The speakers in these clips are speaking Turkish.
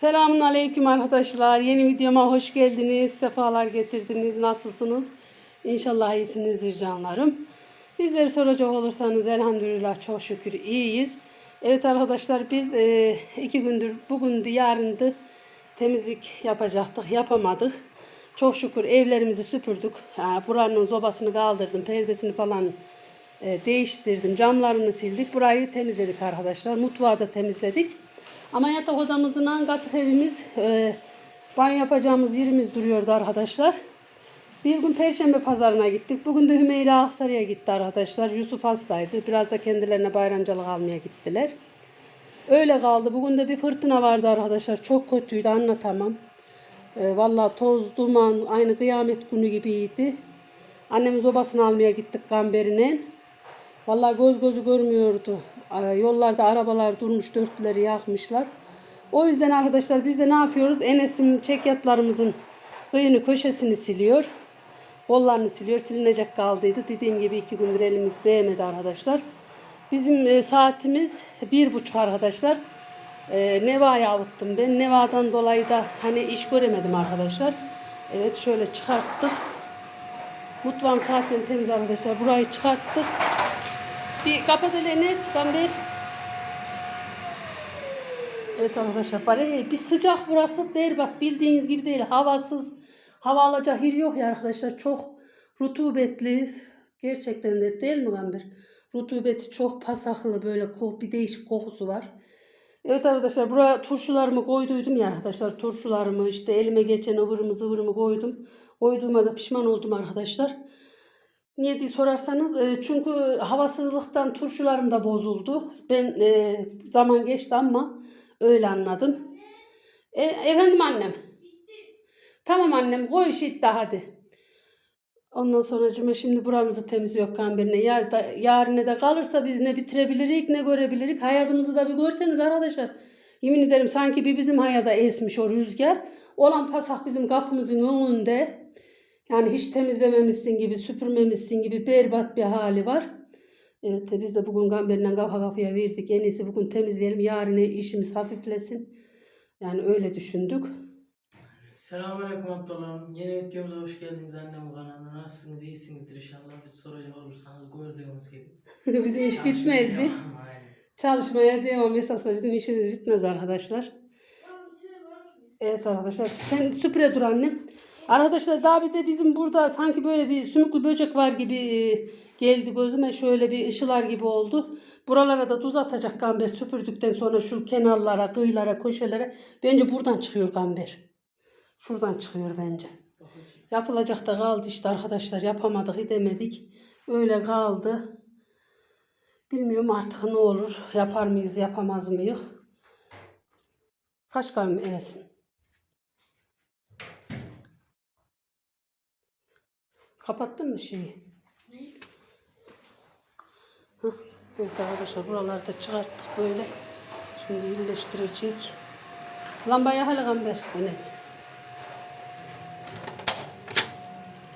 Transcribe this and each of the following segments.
Selamun Aleyküm arkadaşlar. Yeni videoma hoş geldiniz. Sefalar getirdiniz. Nasılsınız? İnşallah iyisinizdir canlarım. Bizleri soracak olursanız elhamdülillah çok şükür iyiyiz. Evet arkadaşlar biz e, iki gündür bugündü yarındı temizlik yapacaktık. Yapamadık. Çok şükür evlerimizi süpürdük. Ha, buranın sobasını kaldırdım. Perdesini falan e, değiştirdim. Camlarını sildik. Burayı temizledik arkadaşlar. Mutfağı da temizledik. Ama yatak odamızın angatık evimiz e, banyo yapacağımız yerimiz duruyordu arkadaşlar. Bir gün Perşembe pazarına gittik. Bugün de Hümeyra Aksaray'a gitti arkadaşlar. Yusuf hastaydı. Biraz da kendilerine bayramcılık almaya gittiler. Öyle kaldı. Bugün de bir fırtına vardı arkadaşlar. Çok kötüydü anlatamam. E, Valla toz, duman, aynı kıyamet günü gibiydi. Annemin sobasını almaya gittik gamberine. Vallahi göz gözü görmüyordu. Yollarda arabalar durmuş, dörtlüleri yakmışlar. O yüzden arkadaşlar biz de ne yapıyoruz? Enes'im çekyatlarımızın kıyını köşesini siliyor. Kollarını siliyor. Silinecek kaldıydı. Dediğim gibi iki gündür elimiz değmedi arkadaşlar. Bizim e, saatimiz bir buçuk arkadaşlar. E, Neva'yı avuttum ben. Neva'dan dolayı da hani iş göremedim arkadaşlar. Evet şöyle çıkarttık. Mutfağım zaten temiz arkadaşlar. Burayı çıkarttık. Bir kapat hele Enes. Ben bir... Evet arkadaşlar. Bari bir sıcak burası. Berbat. Bildiğiniz gibi değil. Havasız. Hava alacak yer yok ya arkadaşlar. Çok rutubetli. Gerçekten de değil mi Gamber? Rutubeti çok pasaklı böyle bir değişik kokusu var. Evet arkadaşlar buraya turşularımı koyduydum ya arkadaşlar. Turşularımı işte elime geçen ıvırımı zıvırımı koydum. Koyduğuma da pişman oldum arkadaşlar. Niye diye sorarsanız e, çünkü havasızlıktan turşularım da bozuldu. Ben e, zaman geçti ama öyle anladım. E, efendim annem. Tamam annem koy işi daha hadi. Ondan sonra şimdi buramızı temizliyor kamberine. Ya da, yarına da kalırsa biz ne bitirebilirik ne görebilirik. Hayatımızı da bir görseniz arkadaşlar. Yemin ederim sanki bir bizim hayata esmiş o rüzgar. Olan pasak bizim kapımızın önünde. Yani hiç temizlememişsin gibi, süpürmemişsin gibi berbat bir hali var. Evet de biz de bugün gamberinden kafa kafaya verdik. En iyisi bugün temizleyelim. Yarın işimiz hafiflesin. Yani öyle düşündük. Selamünaleyküm ablalarım. Yeni videomuza hoş geldiniz annem kanalına. Nasılsınız? İyisinizdir inşallah. Biz soracak olursanız gördüğünüz gibi. bizim iş bitmezdi. Aynen. Çalışmaya devam. Esasında bizim işimiz bitmez arkadaşlar. Evet arkadaşlar sen süpüre dur annem. Arkadaşlar daha bir de bizim burada sanki böyle bir sümüklü böcek var gibi e, geldi gözüme. Şöyle bir ışılar gibi oldu. Buralara da tuz atacak gamber süpürdükten sonra şu kenarlara, kıyılara, köşelere. Bence buradan çıkıyor gamber. Şuradan çıkıyor bence. Yapılacak da kaldı işte arkadaşlar. Yapamadık, edemedik. Öyle kaldı. Bilmiyorum artık ne olur. Yapar mıyız, yapamaz mıyız? Kaç kalem Enes'im? Kapattın mı şeyi? Hah, evet arkadaşlar buraları da çıkarttık böyle. Şimdi iyileştirecek. Lambayı hala gamber Enes.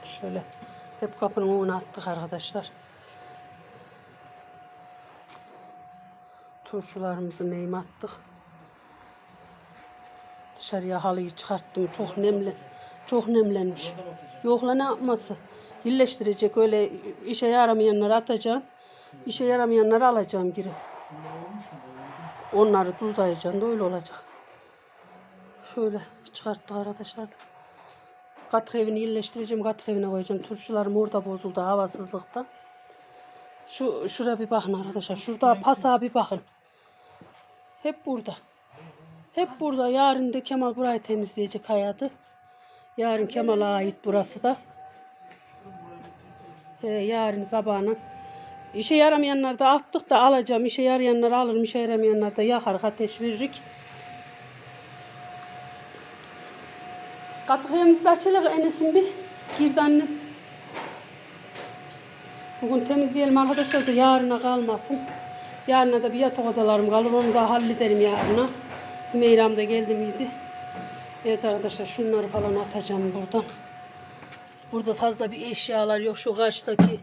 Şöyle hep kapının önüne attık arkadaşlar. Turşularımızı neyime attık. Dışarıya halıyı çıkarttım. Çok nemli. Çok nemlenmiş. Yok la ne yapması? Birleştirecek öyle işe yaramayanları atacağım. İşe yaramayanları alacağım geri. Onları tuzlayacaksın da öyle olacak. Şöyle çıkarttık arkadaşlar. da. Katık evini iyileştireceğim. Katık evine koyacağım. Turşularım orada bozuldu havasızlıktan. Şu şuraya bir bakın arkadaşlar. Şurada pasa bir bakın. Hep burada. Hep burada. Yarın da Kemal burayı temizleyecek hayatı. Yarın Kemal'a ait burası da. Yarın sabahına. İşe yaramayanlar da attık da alacağım. İşe yarayanları alırım. İşe yaramayanlar da yakar ateş veririk. Katıklarımızı da açalım Enes'in bir. Girdi. Bugün temizleyelim arkadaşlar da yarına kalmasın. Yarına da bir yatak odalarım kalır. Onu da hallederim yarına. Hümeyram da geldi miydi? Evet arkadaşlar şunları falan atacağım buradan. Burada fazla bir eşyalar yok. Şu karşıdaki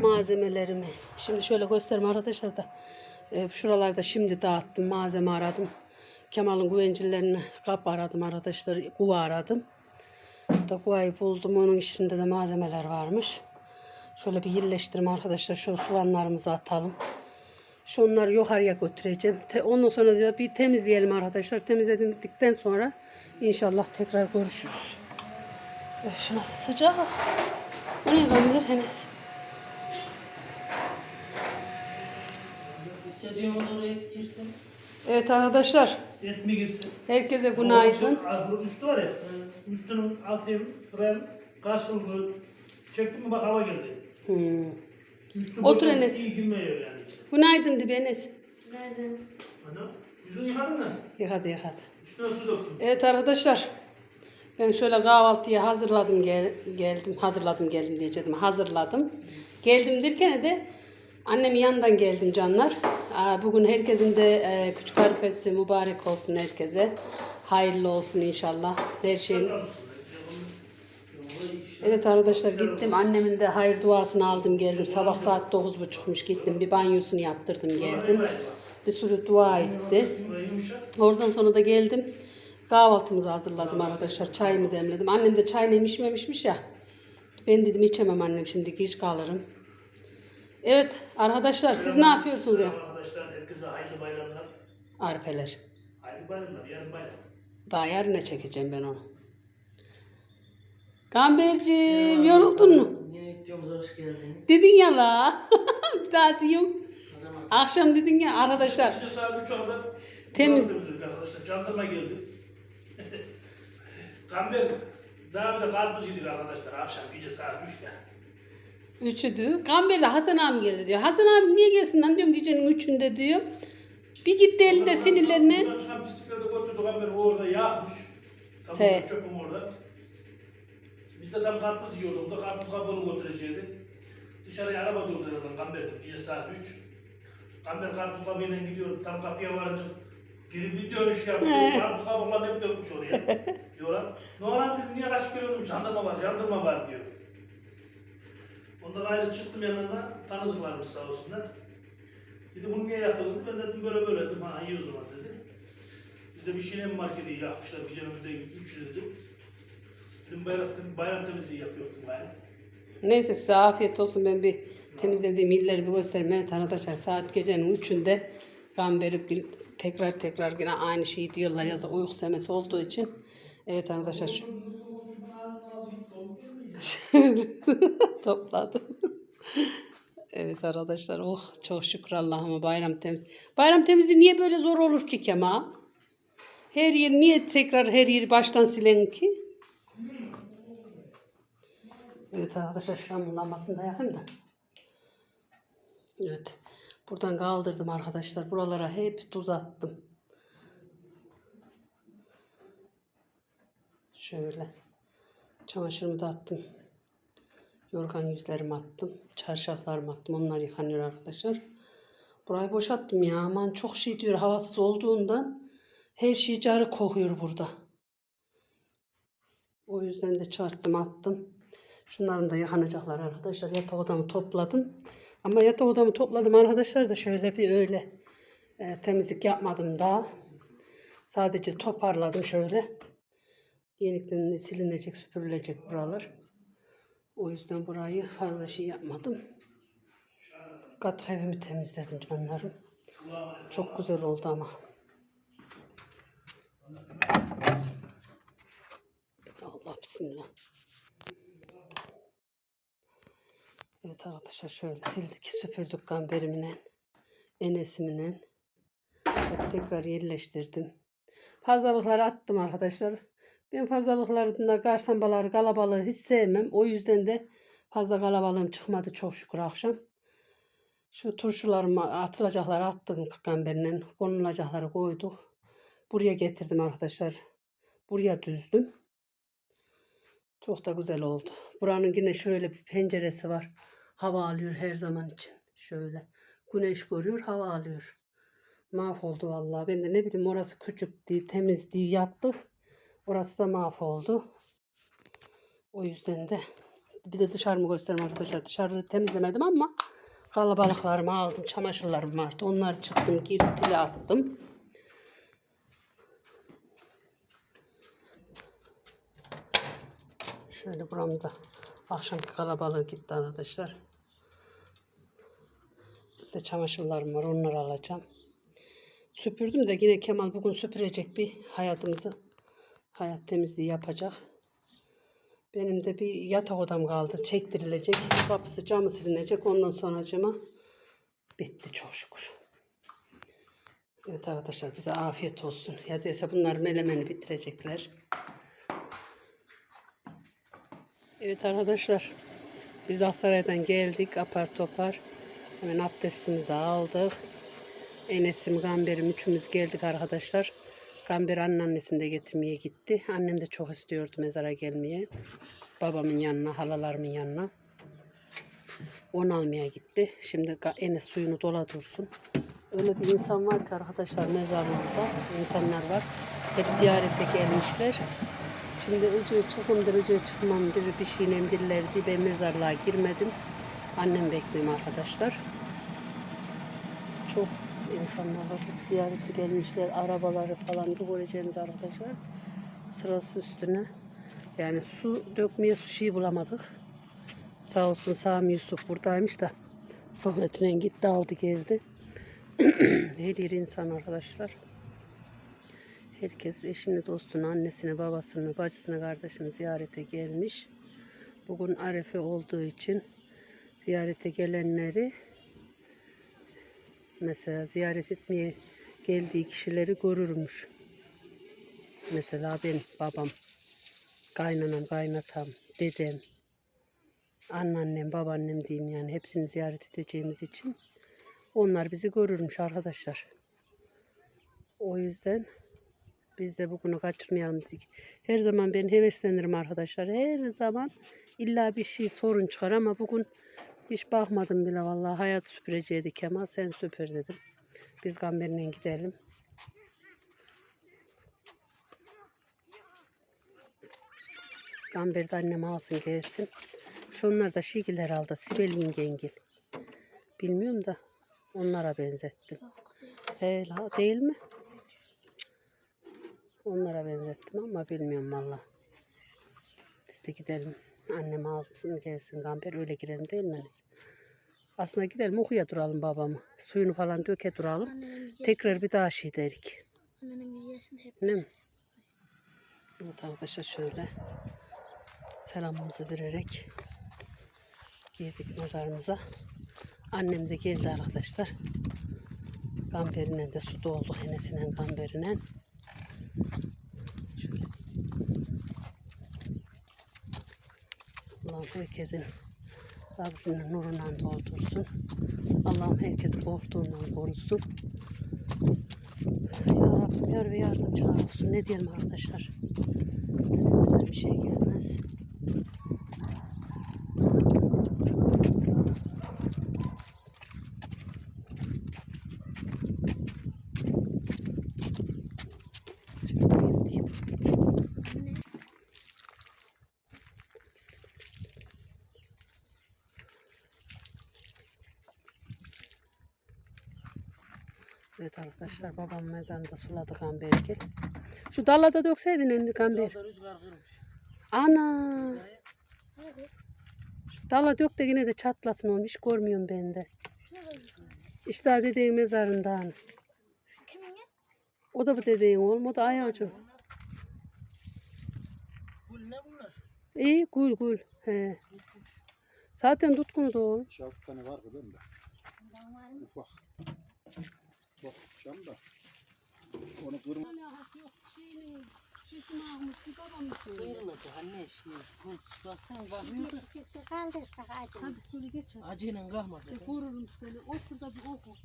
malzemelerimi. Şimdi şöyle göstereyim arkadaşlar da. E, şuralarda şimdi dağıttım. Malzeme aradım. Kemal'in güvencilerini kap aradım arkadaşlar. Kuva aradım. Da kuvayı buldum. Onun içinde de malzemeler varmış. Şöyle bir yerleştirme arkadaşlar. Şu soğanlarımızı atalım. Şunları yukarıya götüreceğim. Te- ondan sonra bir temizleyelim arkadaşlar. Temizledikten sonra inşallah tekrar görüşürüz. Öf, nasıl sıcak. Bu ne lan oraya girsen? Evet arkadaşlar. Et mi girsin? Herkese günaydın. Şu üstü var ya. Üstünün altı buraya karşılıklı çektim mi bak hava geldi. Hmm. Üstü Otur Enes. iyi girmiyor yani. Günaydın Dibi Enes. Ana, yüzünü yıkadın mı? Yıkadı yıkadı. Üstüne su döktüm. Evet arkadaşlar. Ben şöyle kahvaltıya hazırladım gel- geldim. Hazırladım geldim diyecektim. Hazırladım. Geldim derken de annemin yanından geldim canlar. Bugün herkesin de e, küçük harifesi mübarek olsun herkese. Hayırlı olsun inşallah. Her şeyin Evet arkadaşlar gittim annemin de hayır duasını aldım geldim. Sabah saat 9.30'muş gittim bir banyosunu yaptırdım geldim. Bir sürü dua etti. Oradan sonra da geldim. Kahvaltımızı hazırladım arkadaşlar. Çayımı demledim. Annem de çay neymiş içmemişmiş ya. Ben dedim içemem annem şimdi geç kalırım. Evet arkadaşlar siz ne yapıyorsunuz ya? Arkadaşlar herkese hayırlı bayramlar. Arifeler. Hayırlı bayramlar. Yarın bayram. Daha yarına çekeceğim ben onu. Gamberciğim yoruldun mu? Videomuza hoş geldiniz. Dedin ya la. Bir daha diyorum. Akşam dedin ya arkadaşlar. Gece saat 3'e kadar Temiz. arkadaşlar. Jandarma geldi. Kamber daha de karpuz yedik arkadaşlar akşam gece saat 3'te. Üçüdü. Gamber'le Hasan abi geldi diyor. Hasan abi niye gelsin lan diyorum gecenin üçünde diyor. Bir gitti elinde sinirlerine. Buradan çıkan bisiklete götürdü Kamber o orada yakmış. Tam He. çöpüm orada. Biz de tam karpuz yiyorduk da karpuz kabuğunu götürecektik. Dışarıya araba oradan Kamber gece saat 3. Kamber karpuz kabuğuyla gidiyor tam kapıya varınca geri bir dönüş yaptı. Karpuz kabuklarını hep dökmüş oraya. diyorlar. Ne olan dedim niye kaçıp geliyorum jandarma var jandarma var diyor. Ondan ayrı çıktım yanına tanıdıklarımız sağ olsunlar. Dedi bunu niye yaptın? Ben dedim böyle böyle dedim. Ha iyi o zaman dedi. Biz de bir şeyle marketi yakmışlar. Bir de üç dedim. Dedim bayram, bayram temizliği yapıyordum bayram. Neyse size afiyet olsun. Ben bir temizlediğim illeri bir göstereyim. Evet arkadaşlar saat gecenin üçünde Gamber'i tekrar tekrar yine aynı şeyi diyorlar yazı uyku semesi olduğu için. Evet arkadaşlar şu... Topladım. evet arkadaşlar oh çok şükür Allah'ıma bayram temiz. Bayram temizliği niye böyle zor olur ki Kemal? Her yer niye tekrar her yeri baştan silen ki? Evet arkadaşlar şuranın lambasını da yakayım da. Evet. Buradan kaldırdım arkadaşlar. Buralara hep tuz attım. Şöyle. Çamaşırımı da attım. Yorgan yüzlerimi attım. Çarşaflarımı attım. Onlar yıkanıyor arkadaşlar. Burayı boşalttım ya. Aman çok şey diyor havasız olduğundan. Her şey carı kokuyor burada. O yüzden de çarptım attım. Şunların da yıkanacaklar arkadaşlar. Yatak odamı topladım. Ama yatak odamı topladım arkadaşlar da şöyle bir öyle e, temizlik yapmadım daha. Sadece toparladım şöyle. Yenikten silinecek, süpürülecek buralar. O yüzden burayı fazla şey yapmadım. Kat evimi temizledim canlarım. Çok güzel oldu ama. Allah bismillah. Evet arkadaşlar şöyle sildik süpürdük gamberimle. Enesimle. Tekrar yerleştirdim. Fazlalıkları attım arkadaşlar. Ben fazlalıklarında garsambaları, kalabalığı hiç sevmem. O yüzden de fazla kalabalığım çıkmadı çok şükür akşam. Şu turşularımı atılacakları attım gamberle. Konulacakları koyduk. Buraya getirdim arkadaşlar. Buraya düzdüm. Çok da güzel oldu. Buranın yine şöyle bir penceresi var hava alıyor her zaman için. Şöyle güneş görüyor hava alıyor. Mahvoldu vallahi. Ben de ne bileyim orası küçük diye temiz diye yaptık. Orası da mahvoldu. O yüzden de bir de dışarımı göstereyim arkadaşlar. Dışarı temizlemedim ama kalabalıklarımı aldım. Çamaşırlarım vardı. Onlar çıktım. Girtili attım. Şöyle buramda akşamki kalabalığı gitti arkadaşlar. De çamaşırlarım var onları alacağım. Süpürdüm de yine Kemal bugün süpürecek bir hayatımızı. Hayat temizliği yapacak. Benim de bir yatak odam kaldı. Çektirilecek. Kapısı camı silinecek. Ondan sonracıma bitti çok şükür. Evet arkadaşlar bize afiyet olsun. Ya değilse bunlar melemeni bitirecekler. Evet arkadaşlar. Biz Aksaray'dan geldik apar topar. Hemen abdestimizi aldık. Enes'im, Gamber'im üçümüz geldik arkadaşlar. Gamber anneannesini de getirmeye gitti. Annem de çok istiyordu mezara gelmeye. Babamın yanına, halalarımın yanına. Onu almaya gitti. Şimdi Enes suyunu dola. Öyle bir insan var ki arkadaşlar mezarlığında insanlar var. Hep ziyarete gelmişler. Şimdi ıcığı çıkımdır, ıcığı çıkmamdır bir şey nemdirler diye ben mezarlığa girmedim. Annem bekliyorum arkadaşlar. Çok insanlar var. Ziyarete gelmişler. Arabaları falan da göreceğiniz arkadaşlar. Sırası üstüne. Yani su dökmeye su şeyi bulamadık. Sağ olsun Sami Yusuf buradaymış da Sıhletine gitti aldı geldi. Her yer insan arkadaşlar. Herkes eşini, dostunu, annesini, babasını, bacısını, kardeşini ziyarete gelmiş. Bugün Arefe olduğu için ziyarete gelenleri mesela ziyaret etmeye geldiği kişileri görürmüş. Mesela ben, babam, kaynanam, kaynatam, dedem, anneannem, babaannem diyeyim yani hepsini ziyaret edeceğimiz için onlar bizi görürmüş arkadaşlar. O yüzden biz de bugünü kaçırmayalım dedik. Her zaman ben heveslenirim arkadaşlar. Her zaman illa bir şey sorun çıkar ama bugün hiç bakmadım bile vallahi. Hayat süpüreceğiydi Kemal. Sen süpür dedim. Biz Gamber'le gidelim. Gamber de annem alsın gelsin. Şunlar da şigiler aldı. Sibel yengengil. Bilmiyorum da onlara benzettim. He değil mi? Onlara benzettim ama bilmiyorum valla. Biz de gidelim. Annem alsın gelsin Gamber öyle girelim değil mi? Aslında gidelim okuya duralım babamı. Suyunu falan döke duralım. Annenin Tekrar bir daha şey derik. Değil mi? Evet arkadaşlar şöyle selamımızı vererek girdik mezarımıza. Annem de geldi arkadaşlar. Gamberine de su doldu. Enesine gamberine. Şöyle. Allah'ım herkesin kabrini nurundan doldursun. Allah'ım herkesi korktuğundan korusun. Ya Rabbim yar ve yardımcılar olsun. Ne diyelim arkadaşlar? Elimizden bir şey gelmez. Çıkmayayım diyeyim. Evet arkadaşlar babam mezarında suladı Gamber'i. Şu dallada dökseydin endi Gamber. Yolda rüzgar kırmış. Ana. Şu Dala dök de yine de çatlasın oğlum. Hiç görmüyorum ben de. İşte dedeğin mezarından. O da bu dedeğin oğlum. O da ayağıcım. Bu ne bunlar? İyi gül gül. He. Zaten tutkunu da oğlum. Altı tane var kızım da. Ufak. Bak cam da. Onu kırma. Sıyrılacak anne şey. Kul baksana kalkıyordu. Kaldırsak acı. şöyle geç. Acıyla kalkmadı. Korurum seni. Otur da bir oku.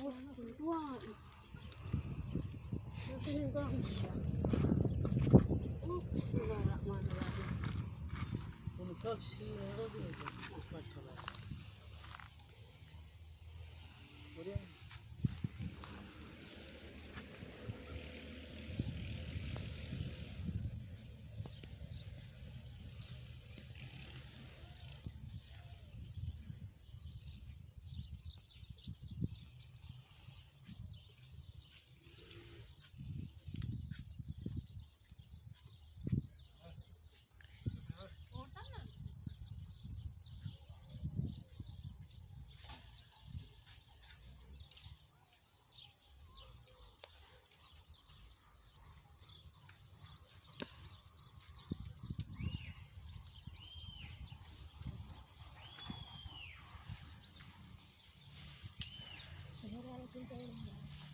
Otur. Dua et. Senin kalmış ya. Oh, Bismillahirrahmanirrahim. Bunu kalk şeyine kazıyacak. Maşallah. Oraya mı?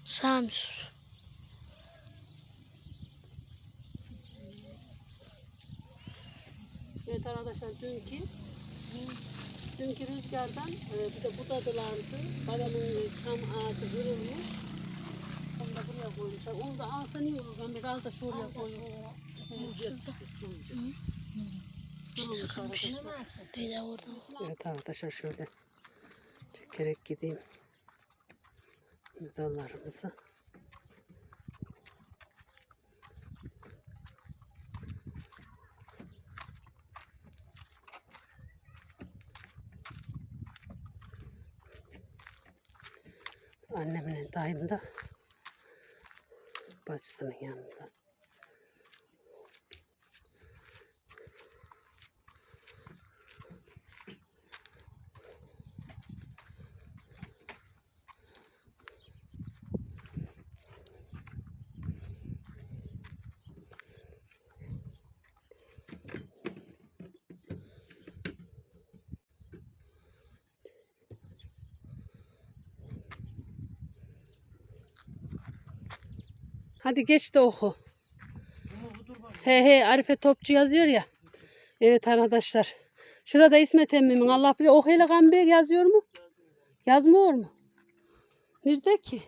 Samsun. Evet arkadaşlar dünkü dünkü rüzgardan e, bir de budadılardı. Babamın çam ağacı kırılmış. Onu da buraya koymuşlar. Onu da alsa iyi olur. Ben biraz da şuraya koyayım. Kırılmış arkadaşlar. Dede orada. Evet arkadaşlar şöyle çekerek gideyim. Mezarlarımızı. Annemin dayım da bacısının yanında. Hadi geç de oku. He he Arife Topçu yazıyor ya. Evet arkadaşlar. Şurada İsmet emmimin Allah bilir. Ok hele Gamber yazıyor mu? Yazmıyor mu? Nerede ki?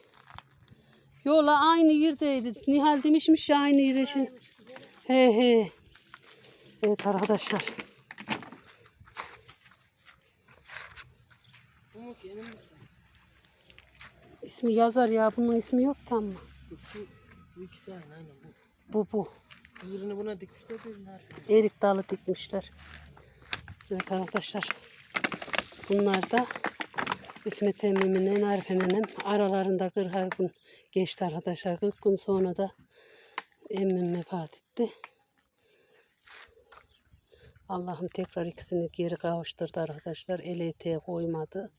Yola aynı yerdeydi. Nihal demişmiş ya aynı yere. şey- He he. Evet arkadaşlar. İsmi yazar ya. Bunun ismi yok tam mı? Bu ikisi aynı aynen bu. Bu bu. Birini buna dikmişler birini harfi. erik dalı dikmişler. Evet arkadaşlar. Bunlar da İsmet emmimin Arife nenem aralarında 40 gün geçti arkadaşlar. 40 gün sonra da emmim vefat etti. Allah'ım tekrar ikisini geri kavuşturdu arkadaşlar. El eteğe koymadı.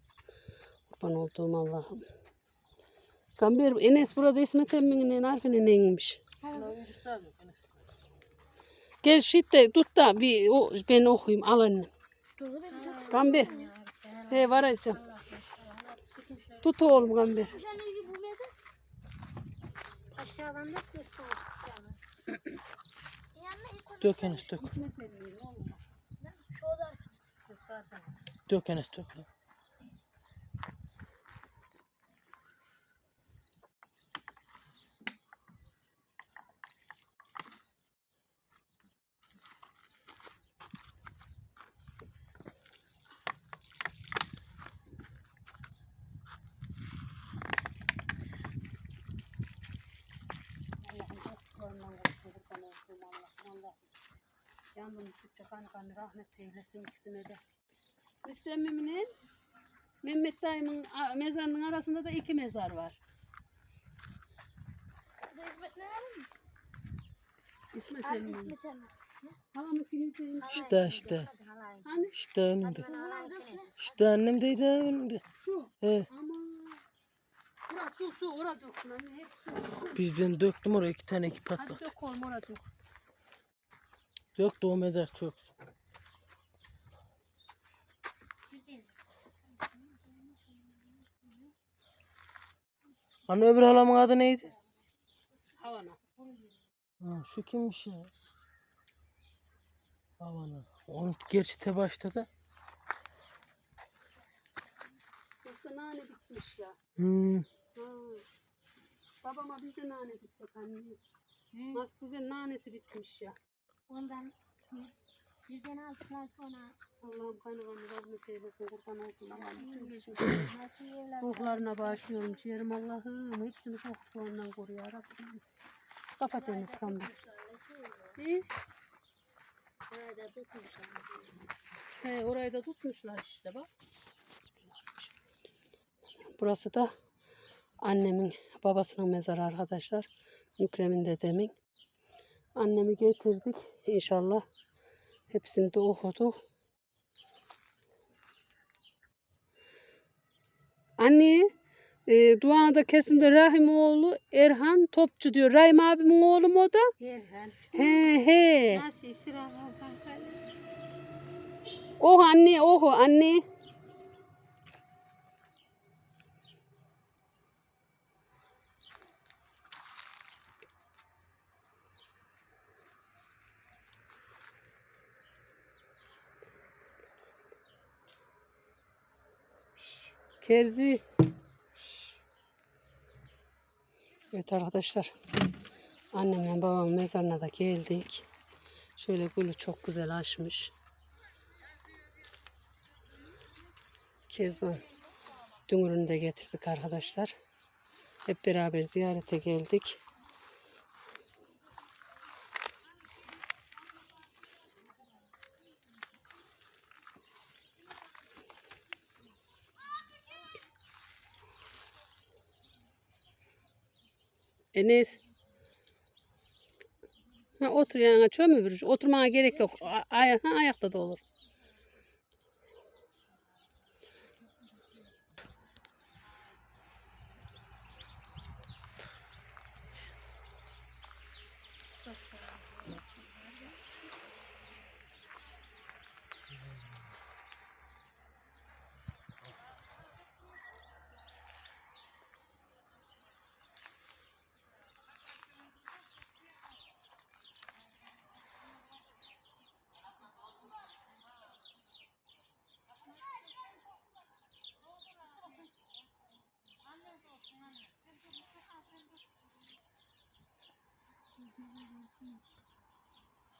Kurban olduğum Allah'ım. Gamber Enes burada İsmet emminin Arife neneymiş. Gel şitte tut da bir o, ben okuyayım al annem. Gamber. He varacağım. Tut oğlum Gamber. Aşağıdan da. Dök Enes dök. Dök Enes dök. Yandım tutacak hani kanı rahmet eylesin ikisine de. İstemiminin Mehmet dayımın mezarının arasında da iki mezar var. Bu hizmet ne var mı? İsmet Abi emmimin. hizmet mi? Halamın kimliği. İşte işte. Hani İşte önümde. İşte annemdeydi önümde. şu. He. Ama Burası su su orada dökün anne hep su. Biz ben döktüm oraya iki tane iki Hadi patlat. dök oğlum orada dök. Döktü o mezar çok. Anne öbür halamın adı neydi? Havana. Ha, şu kimmiş ya? Havana. Onun gerçi te başladı. Kız da nane dikmiş ya. Hmm. Ha. Babama biz de nane diksek anne. Nasıl güzel nanesi bitmiş ya. Ondan bizden aldıklar sonra Allah'ım kaynağını rahmet eylesin kurban oldum Allah'ım. Bütün geçmiş ruhlarına bağışlıyorum ciğerim Allah'ım. Hepsini korktuğundan koru ya Rabbim. Kapat Enes kandı. İyi. He, orayı da tutmuşlar işte bak. Burası da annemin babasının mezarı arkadaşlar. Mükremin dedemin. Annemi getirdik inşallah. Hepsini de okuduk. Anne, e, duada kesimde Rahimoğlu Erhan Topçu diyor. Rahim abimin oğlu mu o da? Yerden. He he. Nasıl bakalım. Oh anne, oh anne. Kerzi. Evet arkadaşlar. Annemle babamın mezarına da geldik. Şöyle gülü çok güzel açmış. Kezban dünürünü de getirdik arkadaşlar. Hep beraber ziyarete geldik. Enes. Ha, otur yanına çömü vurur. Oturmana gerek yok. A- aya- ha, ayakta da olur.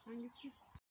Hangisi?